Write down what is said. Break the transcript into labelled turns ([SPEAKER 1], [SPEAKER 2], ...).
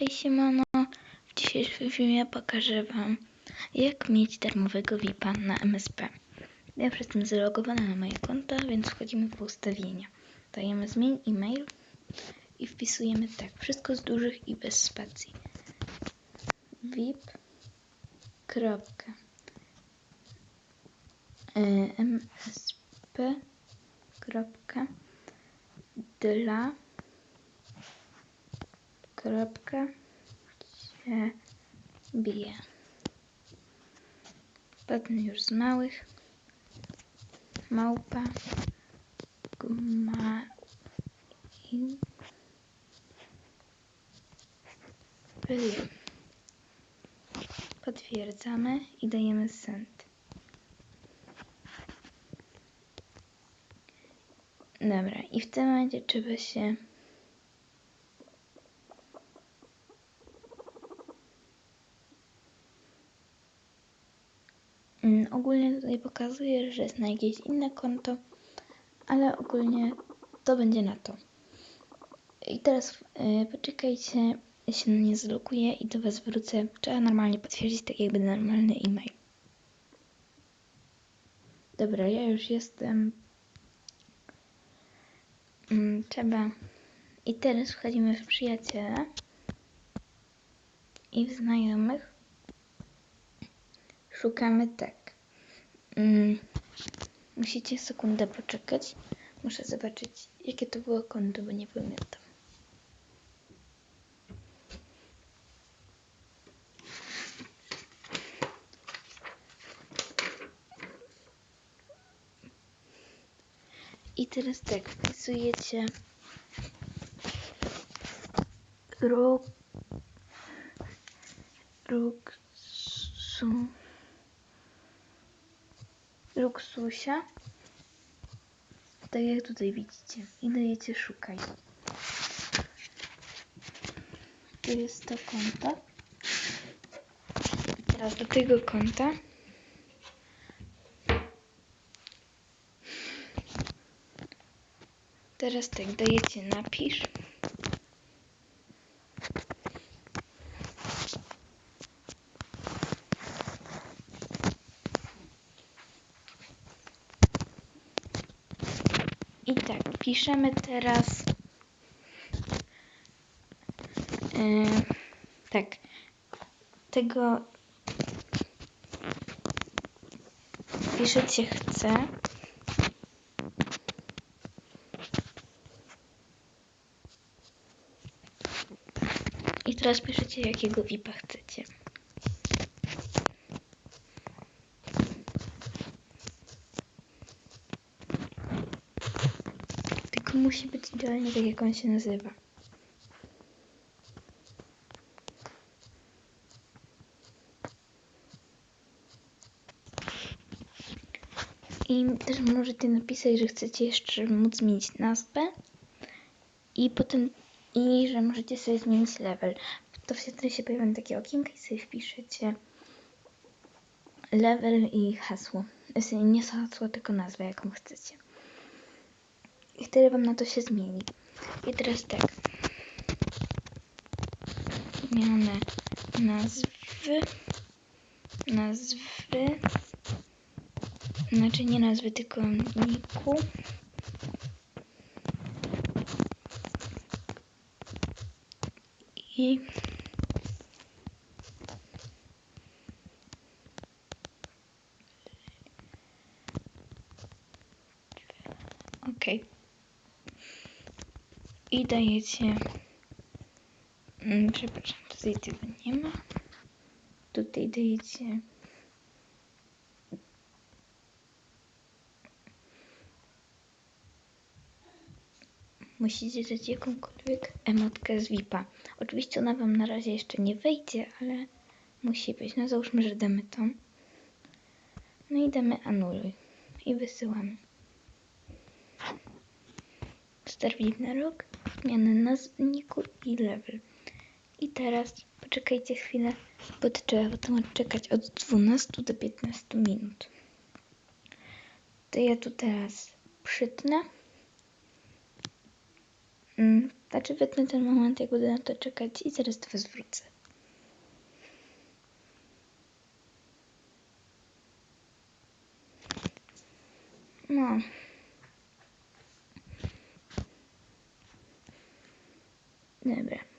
[SPEAKER 1] Hej siemano, w dzisiejszym filmie pokażę wam jak mieć darmowego VIPa na MSP. Ja już jestem zalogowana na moje konto, więc wchodzimy w ustawienia. Dajemy zmień e-mail i wpisujemy tak, wszystko z dużych i bez spacji. VIP. E, MSP. Dla kropka się bije. Potem już z małych małpa guma i byle. Potwierdzamy i dajemy send. Dobra, i w tym momencie trzeba się Ogólnie tutaj pokazuje, że jest na jakieś inne konto, ale ogólnie to będzie na to. I teraz y, poczekajcie, ja się nie zloguję i do Was wrócę. Trzeba normalnie potwierdzić, tak jakby normalny e-mail. Dobra, ja już jestem. Mm, trzeba. I teraz wchodzimy w przyjaciele i w znajomych szukamy tak. Mm, musicie sekundę poczekać. Muszę zobaczyć, jakie to było konto, bo nie pamiętam. I teraz tak, wpisujecie rok Ruksu Luksusia. Tak jak tutaj widzicie. I dajecie szukaj? Tu jest to konto. I teraz do tego konta. Teraz tak dajecie napisz I tak, piszemy teraz. Yy, tak. Tego. Piszecie chcę. I teraz piszecie, jakiego VIPa chcecie. Musi być idealnie tak, jak on się nazywa. I też możecie napisać, że chcecie jeszcze móc zmienić nazwę i potem i że możecie sobie zmienić level. To wtedy się pojawią takie okienka i sobie wpiszecie level i hasło. Nie hasło, tylko nazwę, jaką chcecie. I wtedy wam na to się zmieni. I teraz tak. Zmianę nazwy. Nazwy. Znaczy nie nazwy, tylko niku. I Okej. I dajecie. Mm, przepraszam, tutaj tego nie ma. Tutaj dajecie. Musicie dać jakąkolwiek emotkę z VIP-a. Oczywiście ona wam na razie jeszcze nie wejdzie, ale musi być. No załóżmy, że damy tą. No i damy anuluj. I wysyłamy. Start na rok, zmiany nazwniku i level. I teraz poczekajcie chwilę, bo trzeba potem odczekać od 12 do 15 minut. To ja tu teraz przytnę. Mm, Znaczy wytnę ten moment, jak będę na to czekać i zaraz do Was. No. Dobra.